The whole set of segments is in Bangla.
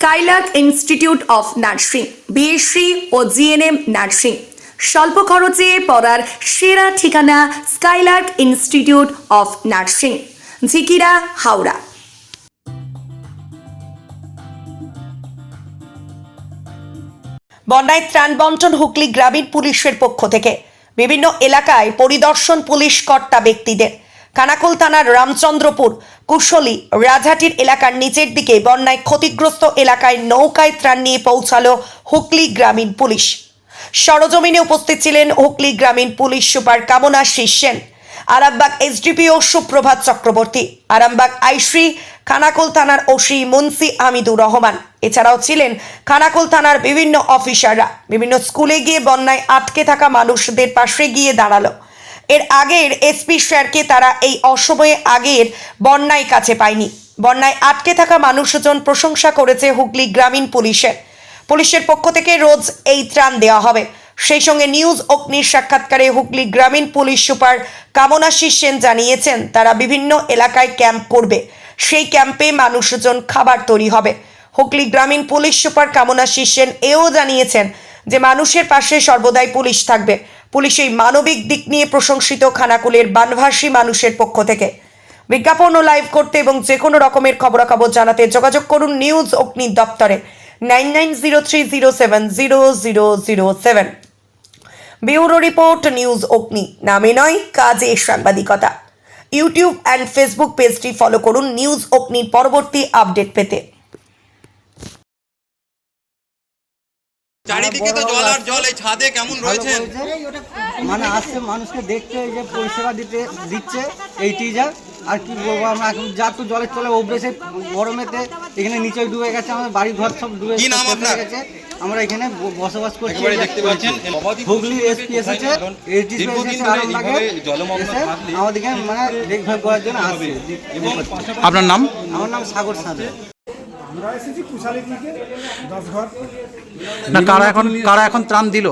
Skylark institute of nursing BSc O GNM nursing স্বল্প খরচে পড়ার সেরা ঠিকানা Skylark institute of nursing Jhikira, Howrah. বন্যায় ত্রাণ বন্টন হুগলি গ্রামীণ পুলিশের পক্ষ থেকে। বিভিন্ন এলাকায় পরিদর্শন পুলিশ কর্তা ব্যক্তিদের। খানাকুল থানার রামচন্দ্রপুর, কুশলী, রাজহাটির এলাকার নিচের দিকে বন্যায় ক্ষতিগ্রস্ত এলাকায় নৌকায় ত্রাণ নিয়ে পৌঁছালো হুগলি গ্রামীণ পুলিশ। সরজমিনে উপস্থিত ছিলেন হুগলি গ্রামীণ পুলিশ সুপার কামনা শীষ সেন। আরামবাগ এসডিপিও সুপ্রভাত চক্রবর্তী। আরামবাগ আইশ্রী খানাকুল থানার ওসি মুন্সি হামিদুর রহমান। এছাড়াও ছিলেন খানাকুল থানার বিভিন্ন অফিসাররা। বিভিন্ন স্কুলে গিয়ে বন্যায় আটকে থাকা মানুষদের পাশে গিয়ে দাঁড়াল। এর আগের এসপি স্যারকে তারা এই অসময়ে আগের বন্যায় কাছে পায়নি। বন্যায় আটকে থাকা মানুষজন প্রশংসা করেছে হুগলি গ্রামীণ পুলিশের। পুলিশের পক্ষ থেকে রোজ এই ত্রাণ দেওয়া হবে। সেই সঙ্গে নিউজ অগ্নির সাক্ষাৎকারে হুগলি গ্রামীণ পুলিশ সুপার কামনাশী সেন জানিয়েছেন, তারা বিভিন্ন এলাকায় ক্যাম্প করবে। সেই ক্যাম্পে মানুষজন খাবার তৈরি হবে। হুগলি গ্রামীণ পুলিশ সুপার কামনাশী সেন এও জানিয়েছেন যে মানুষের পাশে সর্বদাই পুলিশ থাকবে। পুলিশ এই মানবিক দিক নিয়ে প্রশংসিত খানাকুলের বানভাসী মানুষের পক্ষ থেকে। বিজ্ঞাপন ও লাইভ করতে এবং যে কোনো রকমের খবরাখবর জানাতে যোগাযোগ করুন নিউজ অগ্নি দপ্তরে nine nine zero three zero seven zero zero zero seven. Bureau report, news Agni. নামে নয়, কাজে সাংবাদিকতা। ইউটিউব অ্যান্ড ফেসবুক পেজটি ফলো করুন নিউজ অগ্নির পরবর্তী আপডেট পেতে। চারিদিকে তো জল আর জল এই ছাদে কেমন রয়েছেন? মানে আসছে মানুষকে দেখতে এই যে পরিষেবা দিতে দিচ্ছে এই টিজার আর কি বলব আমরা এখন যা তো জলের তলে অভ্যেসে গরমেতে এখানে নিচে ডুবে গেছে আমাদের বাড়ি ঘর সব ডুবে কি নাম শেষ আপনার? গেছে। আমরা এখানে বসবাস করছি। যে দেখতে পাচ্ছেন। হুগলি এসপি এসেছে আমাদেরকে মানে দেখভাল করার জন্য আসছে। আপনার নাম? আমার নাম সাগর সাঁতরা। আমরা এসেছি কুশালী থেকে দশ ঘর না কারা এখন কারা এখন ত্রাণ দিল?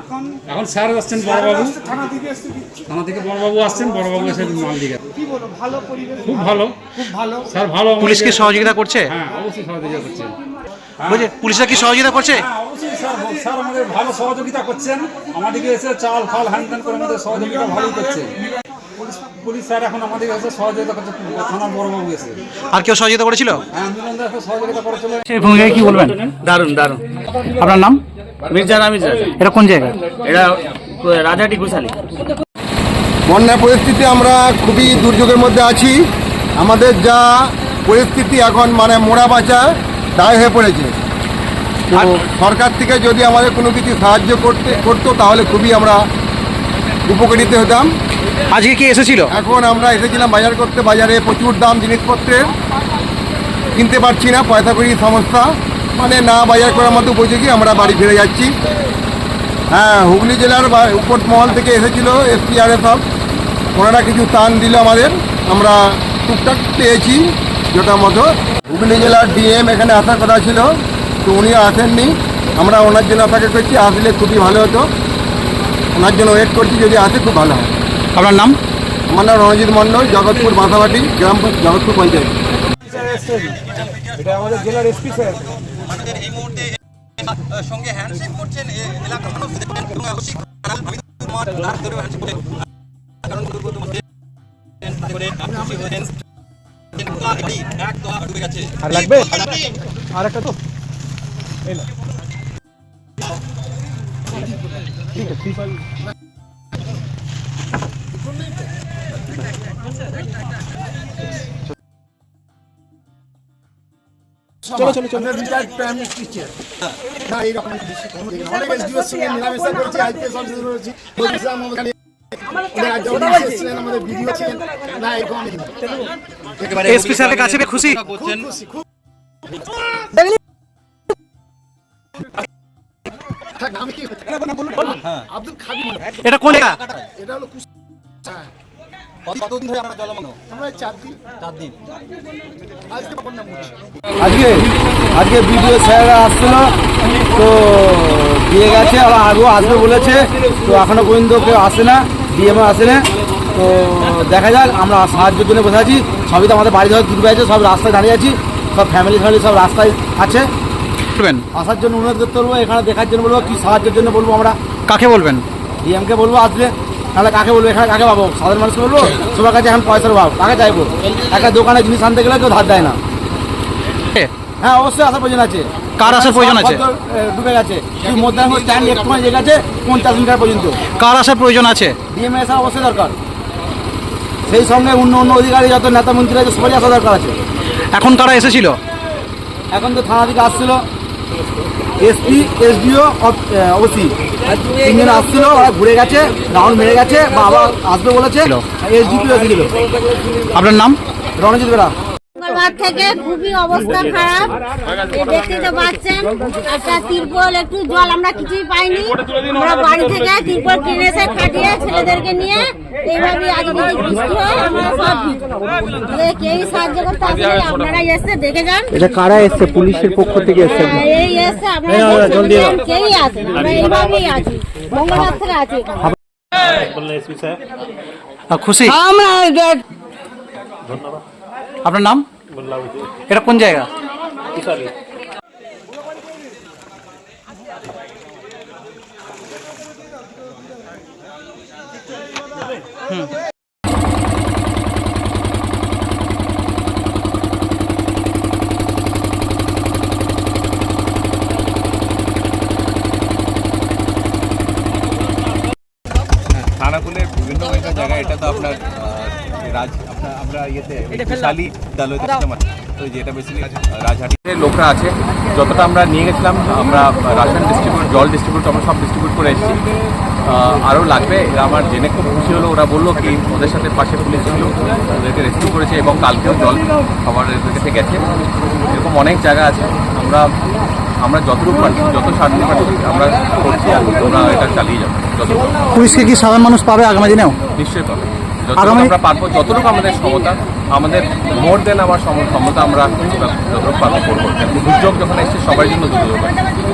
এখন এখন স্যার আসছেন বড়বাবু থানা থেকে এসছে থানা থেকে বড়বাবু আসছেন বড়বাবু এসে মাল দিয়ে গেছে। কি বলব ভালো পরিবেশ। খুব ভালো। খুব ভালো। স্যার ভালো পুলিশকে সহযোগিতা করছে? হ্যাঁ অবশ্যই সহযোগিতা করছেন বলছে পুলিশরা কি সহযোগিতা করছে? হ্যাঁ অবশ্যই স্যার স্যার আমাদের ভালো সহযোগিতা করছেন। আমাদেরকে এসে চাল ফাল হ্যান্ড করে আমাদের সহযোগিতা ভালোই করছে। পুলিশ স্যার এখন আমাদের কাছে সহযোগিতা করছে। থানার বড়বাবু এসে। আর কেউ সহযোগিতা করেছিল? হ্যাঁ দাস সহযোগিতা করে চলে সেই ভূমিকায় কি বলবেন? দারুণ দারুণ। আপনার নাম? মির্জা এটা কোন জায়গা? এটা রাজাটি ঘুষালি। বন্যা পরিস্থিতি আমরা খুবই দুর্যোগের মধ্যে আছি। আমাদের যা পরিস্থিতি এখন মানে মোড়া বাঁচা দায় হয়ে পড়েছে। তো সরকার থেকে যদি আমাদের কোনো কিছু সাহায্য করতে করতো তাহলে খুবই আমরা উপকৃত হতাম। আজকে কি এসেছিল? এখন আমরা এসেছিলাম বাজার করতে। বাজারে প্রচুর দাম জিনিসপত্রের। কিনতে পারছি না, পয়সা করি সমস্যা। মানে না বাজার করার মতো উপযোগী, আমরা বাড়ি ফিরে যাচ্ছি। হ্যাঁ হুগলি জেলার উপর মহল থেকে এসেছিল এসপিআরএফ সব। ওনারা কিছু স্থান দিল আমাদের। আমরা টুকটাক পেয়েছি যেটা মতো। হুগলি জেলার ডিএম এখানে আসার কথা ছিল, তো উনি আসেননি। আমরা ওনার জন্য অপেক্ষা করছি, আসলে খুবই ভালো হতো। ওনার জন্য ওয়েট করছি, যদি আসে খুব ভালো হয়। আপনার নাম? আমার নাম রণজিৎ মণ্ডল জগৎপুর বাসাবাটি গ্রাম জগৎপুর পঞ্চায়েত। এটা আমাদের জেলার এসপি স্যার আমাদের এই মুহূর্তে সঙ্গে হ্যান্ডশেক করছেন এলাকার আর লাগবে আর একটা তো ঠিক আছে। চলো চলো চলো। রিটায়ার্ড প্রাইম টিচার না এইরকম অনেক এসডিওর সঙ্গে মেলামেশা করেছি আইপিএস অফিসার রয়েছি বলছিলাম ওখানে উনি আজ যখন এসেছিলেন আমাদের ভিডিও ছিলেন। না এরকম এসপি স্যারের কাছে খুশি। এটা কোন এটা হলো হ্যাঁ, কতদিন ধরে আমরা জলমগ্ন। আমরা চার দিন। চার দিন। আজকে আজকে আজকে বিডিও স্যাররা আসছিল তো দিয়ে গেছে আবার আগেও আসবে বলেছে তো এখনও পর্যন্ত কেউ আসে না ডিএমও আসে না তো দেখা যাক আমরা সাহায্যের জন্য বসে আছি সবই তো আমাদের বাড়ি ধরে দূর আছে সব রাস্তায় দাঁড়িয়ে আছি সব ফ্যামিলি ফ্যামিলি সব রাস্তায় আছে। বলবেন? আসার জন্য অনুরোধ করতে বলব এখানে দেখার জন্য বলব কি সাহায্যের জন্য বলব আমরা। কাকে বলবেন? ডিএমকে বলব আসলে তাহলে কাকে বলব? এখানে কাকে পাবো? সাধারণ মানুষকে বলব? সবার কাছে এখন পয়সার অভাব। কাকে চাইব? একটা দোকানে জিনিস আনতে গেলে কেউ ধার দেয় না। হ্যাঁ অবশ্যই আসার প্রয়োজন আছে। কার আসার প্রয়োজন আছে? ডুবে গেছে। মধ্যাহ্ন স্ট্যান্ড একটু লেগে গেছে পঞ্চাশ মিটার পর্যন্ত। কার আসার প্রয়োজন আছে? ডিএমএ আসা অবশ্যই দরকার। সেই সঙ্গে অন্য অন্য অধিকারী যত নেতা মন্ত্রী আছে সবাই আসা দরকার আছে। এখন কারা এসেছিল? এখন তো থানা থেকে আসছিল। SP SDO OC. তিনজন আসছিল ওরা ঘুরে গেছে রাউন্ড মেরে গেছে বা আবার আসবে বলেছে এসডিপিও এসেছিল আপনার নাম? রণজিৎ বেড়া মঙ্গলবার থেকে খুবই অবস্থা খারাপ। দেখতে তো পাচ্ছেন একটা তিরপল একটু জল আমরা কিছুই পাইনি। আমরা বাড়ি থেকে তিরপল কিনে এসে খাটিয়ে ছেলেদেরকে নিয়ে এইভাবে আজকে বৃষ্টি হয় আমরা সব কেউই সাহায্য করতে আসেনি আপনারা এসে দেখে যান। এটা কারা এসছে? পুলিশের পক্ষ থেকে এসছে? হ্যাঁ, এই এসে আপনারা কেউই আসেন আমরা এইভাবেই আছি। মঙ্গলবার থেকে আছি খুশি? আপনার নাম? এটা কোন জায়গা? খানাকুলের বিভিন্ন বিভিন্ন জায়গায় এটা তো আপনার আহ, রাজ আপনার আমরা ইয়েতে শালি দালতে তো যেটা বেসিক্যালি রাজহাটিতে লোকরা আছে। যতটা আমরা নিয়ে গেছিলাম আমরা রাশন ডিস্ট্রিবিউট জল ডিস্ট্রিবিউট আমরা সব ডিস্ট্রিবিউট করে এসেছি। আরও লাগবে। এরা আমার জেনে খুব খুশি হলো। ওরা বলল কি ওদের সাথে পাশে পুলিশ ছিল ওদেরকে রেস্কিউ করেছে এবং কালকেও জল খাবার এদের কাছে গেছে। এরকম অনেক জায়গা আছে। আমরা আমরা যতটুকু পারছি যত সাহায্য পারছি আমরা করছি আর আমরা এটা চালিয়ে যাব। যতটুকু। পুলিশকে কি সাধারণ মানুষ পাবে আগামী দিনেও? নিশ্চয়ই পাবে। আগামী- আমরা পারব যতটুকু আমাদের ক্ষমতা আমাদের মোর দেন আমার ক্ষমতা আমরা যতটুকু পারব করব দুর্যোগ যখন এসছে সবার জন্য দুর্যোগ।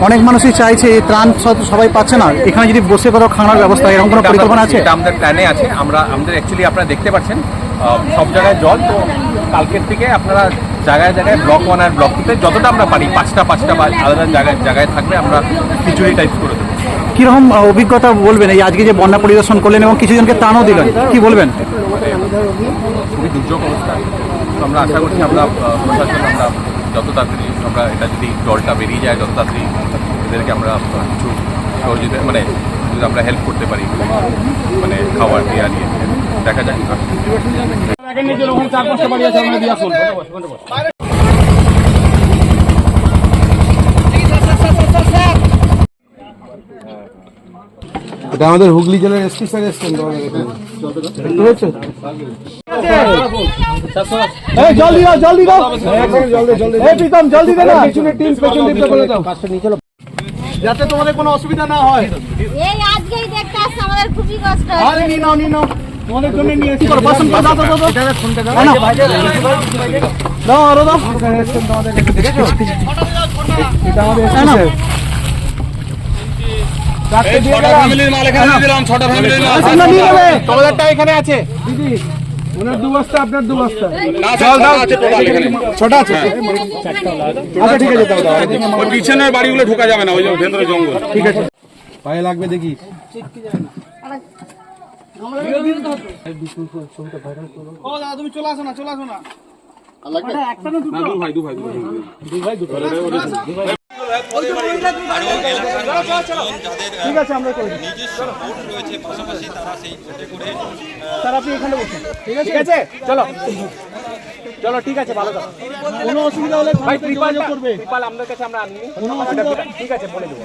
অনেক মানুষই চাইছে এই ত্রাণ সবাই পাচ্ছে না। এখানে যদি বসে করো খাওয়ার ব্যবস্থা এরকম কোনো পরিকল্পনা আছে? এটা আমাদের প্ল্যানে আছে। আমরা আমাদের অ্যাকচুয়ালি আপনারা দেখতে পাচ্ছেন সব জায়গায় জল। তো কালকের থেকে আপনারা জায়গায় জায়গায় ব্লক ওয়ান আর ব্লক টুতে যতটা আমরা পারি পাঁচটা পাঁচটা বা আলাদা জায়গায় জায়গায় থাকলে আমরা খিচুড়ি টাইপ করে দেবো। কীরকম অভিজ্ঞতা বলবেন এই আজকে যে বন্যা পরিদর্শন করলেন এবং কিছুজনকে ত্রাণও দিলেন? কি বলবেন? খুবই দুর্যোগ অবস্থা। আমরা আশা করছি আমরা প্রশাসন আমরা যত তাড়াতাড়ি আমরা এটা যদি জলটা বেরিয়ে যায় যত তাড়াতাড়ি এদেরকে আমরা কিছু সহযোগিতা মানে যদি আমরা হেল্প করতে পারি মানে খাবার দিয়ে আনিয়ে দেখা যাক। এটা আমাদের হুগলি জেলার এসপি স্যার এসছেন জলদি দাও জলদি দাও। প্রীতম জলদি দে না। পিছনে টিম পেছন দিকটা বলে দাও। যাতে তোমাদের কোনো অসুবিধা না হয়। এই আজকেই দেখতে আসছে আমাদের খুবই কষ্ট আরে নিয়ে নাও নিয়ে নাও। তোমাদের জন্য নিয়ে এসেছি। বাসন দাও দাও দাও দাও। ফোনটা দাও। দাও। আরও দাও। তোমাদের। একটু এটা আমাদের এসপি স্যার চারটে দিয়ে গেলাম। তোমরা নিয়ে নেবে তোমাদেরটা এখানে আছে। দিদি ওনার দু বস্তা আপনার দু বস্তা জল আছে আচ্ছা ঠিক আছে দাও দাও পিছনের বাড়িগুলো ঢোকা যাবে না ওই ভেতরে জঙ্গল। ঠিক আছে। পায়ে লাগবে দেখি। তুমি চলে আসো না চলে আসো না ঠিক আছে আমরা করে তারা আপনি এখানে বসুন। ঠিক আছে? ঠিক আছে? চলো। চলো ঠিক আছে ভালো থাকো। কোনো অসুবিধা হলে ভাই যোগাযোগ করবে। আমাদের কাছে আমরা আনি। ঠিক আছে বলে দেবো।